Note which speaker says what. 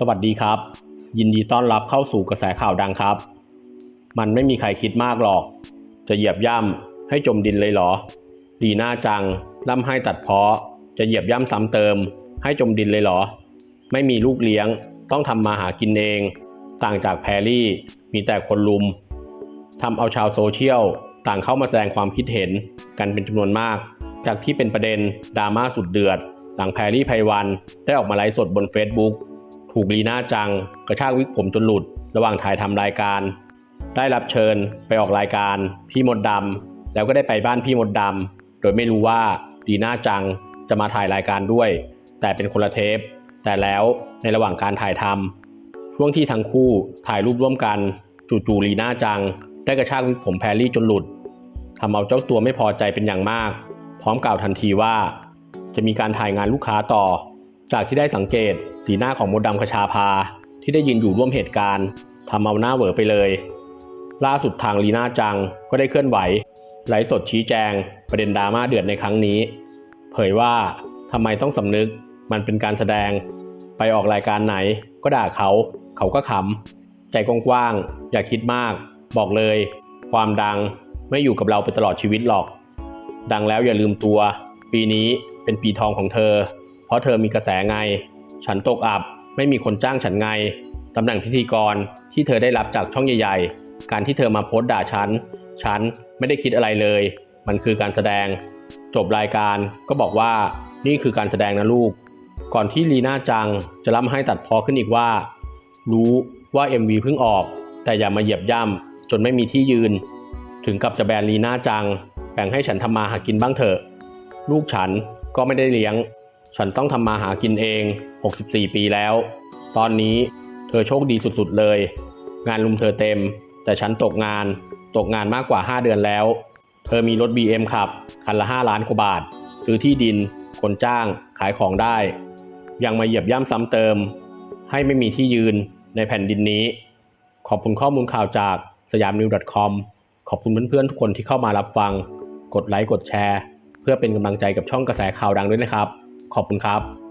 Speaker 1: สวัสดีครับ ยินดีต้อนรับเข้าสู่กระแสข่าวดังครับ มันไม่มีใครคิดมากหรอก จะเหยียบย่ำให้จมดินเลยเหรอ ดีหน้าจังล่ำให้ตัดเพาะ จะเหยียบย่ำซ้ำเติม ให้จมดินเลยเหรอ ไม่มีลูกเลี้ยง ต้องทำมาหากินเอง ต่างจากแพรรี่ มีแต่คนลุมทำเอาชาวโซเชียลต่างเข้ามาแสดงความคิดเห็นกันเป็นจำนวนมาก จากที่เป็นประเด็นดราม่าสุดเดือด หลังแพรรี่ไพวันได้ออกมาไลฟ์สดบน Facebook ถูกลีน่าจัง กระชากวิกผมจนหลุด ระหว่างถ่ายทำรายการ ได้รับเชิญไปออกรายการพี่มดดำแล้วก็ได้ไปบ้านพี่มดดำโดยไม่รู้ว่าลีน่าจังจะมาถ่ายรายการด้วย แต่เป็นคนละเทป แต่แล้วในระหว่างการถ่ายทำช่วงที่ทั้งคู่ถ่ายรูปร่วมกันจู่ๆลีน่าจัง ได้กระชากวิกผมแพรรี่จนหลุดทำเอาเจ้าตัวไม่พอใจเป็นอย่างมาก พร้อมกล่าวทันทีว่า จะมีการถ่ายงานลูกค้าต่อ จากที่ได้สังเกต สีหน้าของมดดำคชาพาที่ได้ยืนอยู่ร่วมเหตุการณ์ทำเอาหน้าเหวอไปเลย ล่าสุดทางลีน่าจังก็ได้เคลื่อนไหวไลฟ์สดชี้แจง ประเด็นดราม่าเดือดในครั้งนี้ เผยว่าทำไมต้องสำนึกมันเป็นการแสดง ไปออกรายการไหนก็ด่าเขา เขาก็ขำ ใจกว้างๆ อย่าคิดมาก บอกเลย ความดังไม่อยู่กับเราไปตลอดชีวิตหรอก ดังแล้วอย่าลืมตัว ปีนี้เป็นปีทองของเธอ เพราะเธอมีกระแสไง ฉันตกอับ ไม่มีคนจ้างฉันไงตำแหน่งพิธีกรที่เธอได้รับจากช่องใหญ่ ๆ การที่เธอมาโพสต์ด่าฉัน ฉันไม่ได้คิดอะไรเลย มันคือการแสดง จบรายการก็บอกว่านี่คือการแสดงนะลูก ก่อนที่ลีน่าจังจะล้ำให้ตัดพอขึ้นอีกว่า รู้ว่า MV เพิ่งออก แต่อย่ามาเหยียบย่ำจนไม่มีที่ยืน ถึงกับจะแบนลีน่าจังแบ่งให้ฉันทำมาหากินบ้างเถอะ ลูกฉันก็ไม่ได้เลี้ยง ฉันต้องทำมาหากินเอง 64 ปีแล้ว ตอนนี้เธอโชคดีสุดๆเลย งานลุมเธอเต็ม แต่ฉันตกงาน ตกงานมากกว่า 5 เดือนแล้ว เธอมีรถ BM ขับ คันละ 5 ล้านกว่าบาท ซื้อที่ดิน คนจ้าง ขายของได้ ยังมาเหยียบย่ำซ้ำเติม ให้ไม่มีที่ยืนในแผ่นดินนี้ ขอบคุณข้อมูลข่าวจากสยามนิว .com ขอบคุณเพื่อนๆทุกคนที่เข้ามารับฟัง กดไลค์ กดแชร์ เพื่อเป็นกำลังใจกับช่องกระแสข่าวดังด้วยนะครับ ขอบคุณครับ